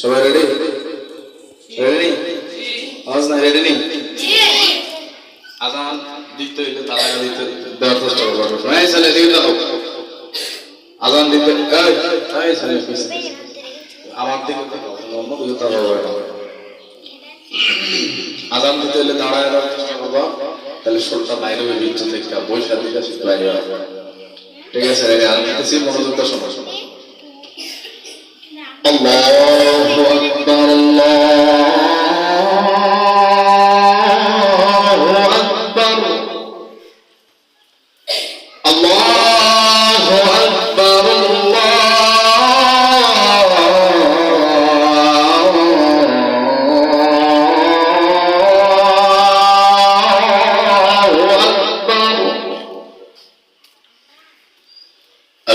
সবাই ready ready আওয়াজ না রেডি নি আজ আমার দিতে হইলে তারা দিতে দেওয়ার চেষ্টা করব এই সালে দিকে দাও আজান দিতে এই সালে আমার দিকে অন্য দিকে তাকাবো আজান দিতে হইলে দাঁড়ায় দেওয়ার চেষ্টা করব। তাহলে শোলটা বাইরে হবে বিদ্যুৎ থেকে বৈশাখ দিকে সেটা বাইরে হবে ঠিক আছে রেডি আমি মনোযোগটা শোনা। শোনা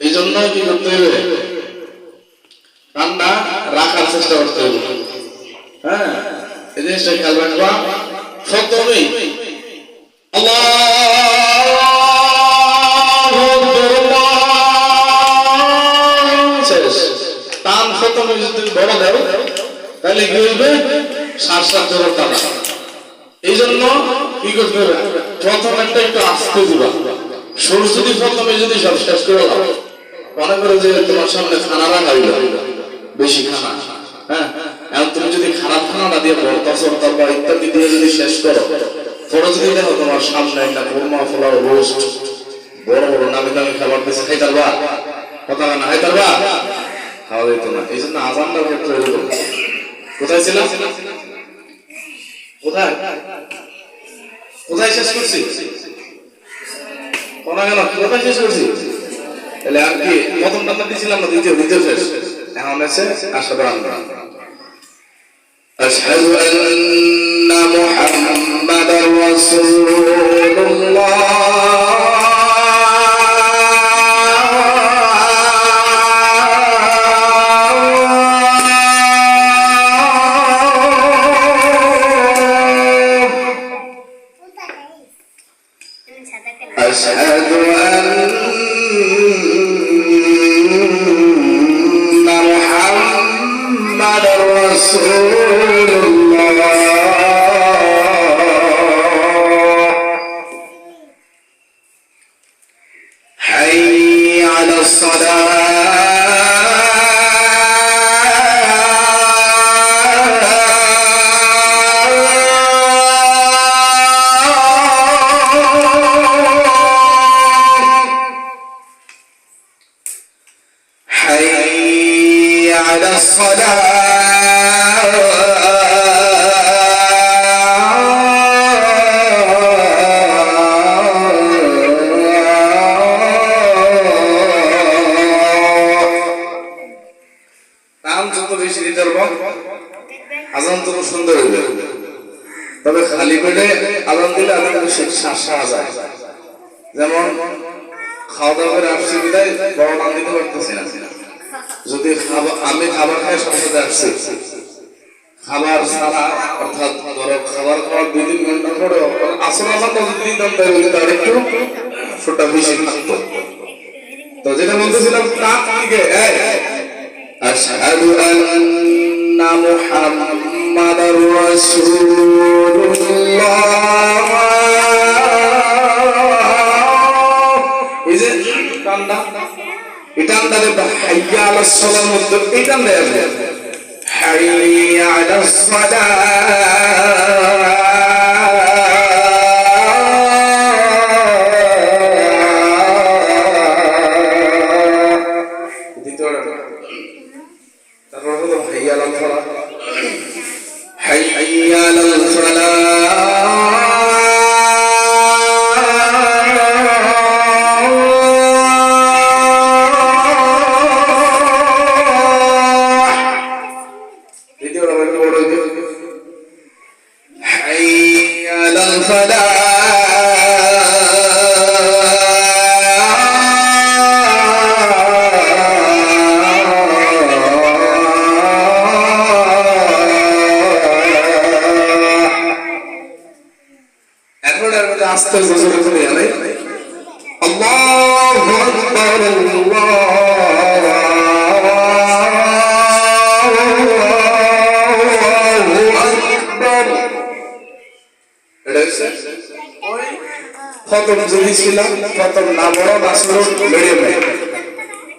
এই জন্য কি করতে হবে? ঠান্ডা রাখার চেষ্টা করতে হবে। হ্যাঁ? এই জিনিসটা খেয়াল রাখবা। টান প্রথমে বড় দাও, তাহলে কি হইবে? জোরে টানা এই জন্য কি করতে প্রথম একটা একটু আস্তে দিবা। যদি প্রথমে যদি সব শেষ করে দাও মনে করো যে তোমার সামনে খানা হইল, বেশি খানা হ্যাঁ? এখন তুমি যদি খারাপ খানাটা দিয়ে ভর্তা সর্তা বা ইত্যাদি দিয়ে যদি শেষ করো পরে যদি দেখো তোমার সামনে একটা কোরমা ফোলাও রোস্ট, বড় বড় নামি দামি খাবার দিচ্ছে খাইতারবা কথা না খাইতারবা খাওয়া যেত না এই জন্য আজানটা ক্ষেত্রে এরকম কোথায় ছিলাম কোথায়? কোথায় শেষ করছি? কোনা কেন? কোথায় শেষ করছি? তাহলে আর কি প্রথম নাম্বার দিয়েছিলাম না দ্বিতীয় দ্বিতীয় শেষ এখন আছে আশাদ আমরা أشهد أن محمدا رسول Sada. আজান তো সুন্দর হইবে তবে খালি পেটে আজান দিলে আজান শ্বাস সারা যায়। যেমন খাওয়া দাওয়া করে আসছি বিদায়, বড় নাম দিতে পারতেছি না। যদি আমি খাবার খাই আসছি। খাবার অর্থাৎ ধরো খাবার খাওয়ার দুই তিন ঘণ্টা পরে আসলে তো দেয় বলে, তার একটু বেশি থাকতো। তো যেটা বলতেছিলাম আশহাদু আন্না محمد رسول الله is it kanda idan da da hayya ala salam idan da hayya ala salam না ছোট মিডিয়াম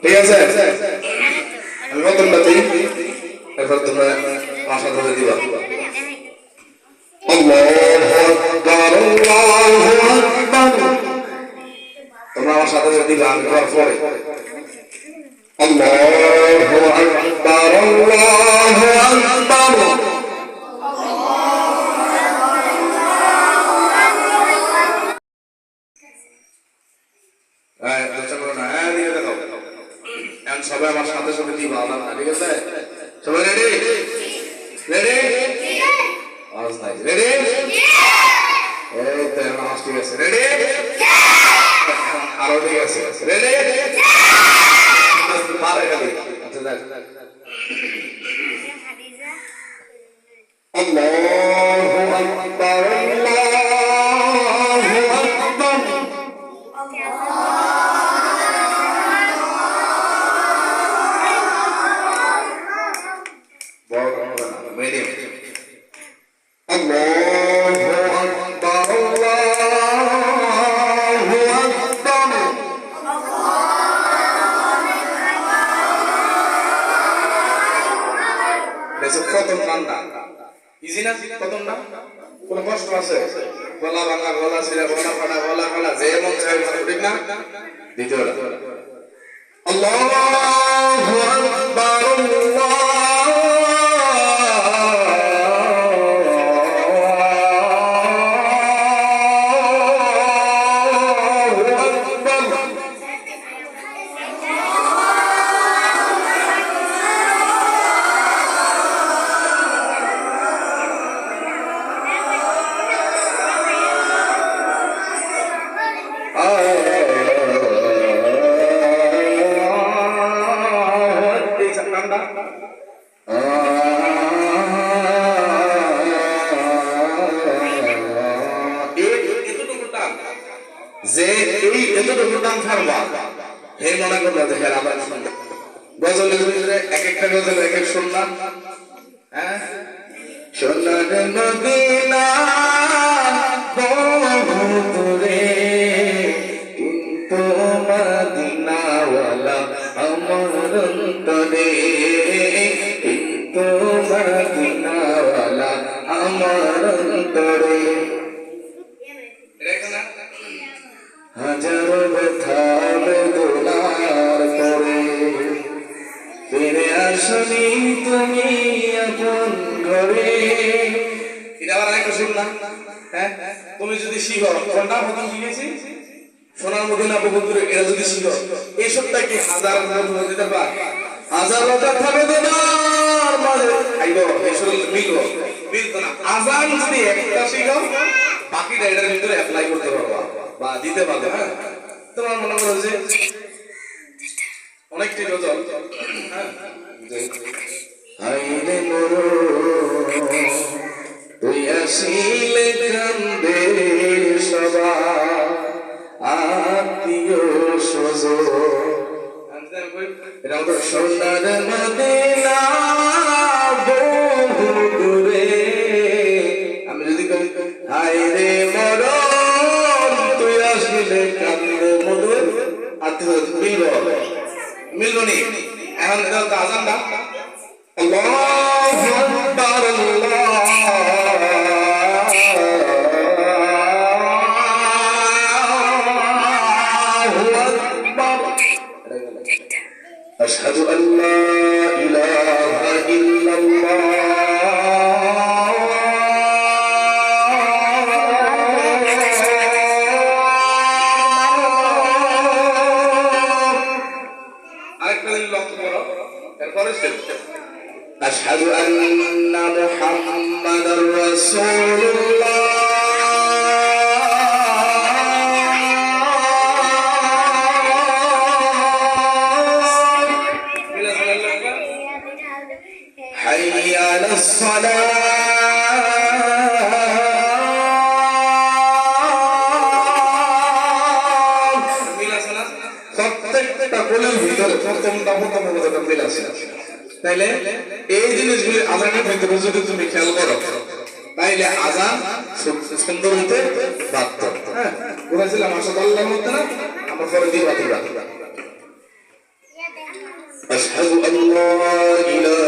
ঠিক আছে আমি প্রথমটাতেই এরপর তোমরা ভাষা দিবা আল্লাহু সাথে সাথে গান করার পরে। আল্লাহু আকবার আল্লাহু আকবার। চেষ্টা করো না। হ্যাঁ, দিকে দেখাও। এখন সবাই আমার সাথে সাথে দিবা আলাদা, ঠিক আছে? সবাই রেডি রেডি আওয়াজ নাই। রেডি এই তো আওয়াজ ঠিক আছে। রেডি আল্লাহু আকবার আল্লাহু আল্লাহু হাজারো ব্যথা বেদনার পরে। হ্যাঁ? যদি শিখ কোনটা প্রথম শিখেছি সোনার মদিনা বন্ধুরে এরা যদি শিখ এই সবটা কি হাজার হাজার বলে দিতে পার? হাজার হাজার থাকবে তোমার মাঝে আইব, এই সব মিল যদি একটা শিখাও বাকিটা এটার ভিতরে অ্যাপ্লাই করতে পারবা। বা দিতে পারবে হ্যাঁ তোমার মনে করো যে অনেকটি গজল হ্যাঁ তুই আসিলে আত্মীয় মিলব মিলবনি এখন এটা তো আজানটা আল্লাহু আকবার আল্লাহু আকবার أشهد أن لا إله إلا الله أشهد أن محمدا رسول الله মিলে চলে লাগবে। حي على الصلاة মিল আছে না? প্রত্যেকটা কোলের ভিতরে প্রথমটা প্রথম অবস্থাটা মিল আছে তাইলে এই জিনিসগুলি আজানের ভিতরে যদি তুমি খেয়াল করো তাইলে আজান সু- সুন্দর হতে বাধ্য হ্যাঁ বলেছিলাম আসাদ আল্লাহর মধ্যে না আমার পরে দিবা দিবা أشهد أن لا إله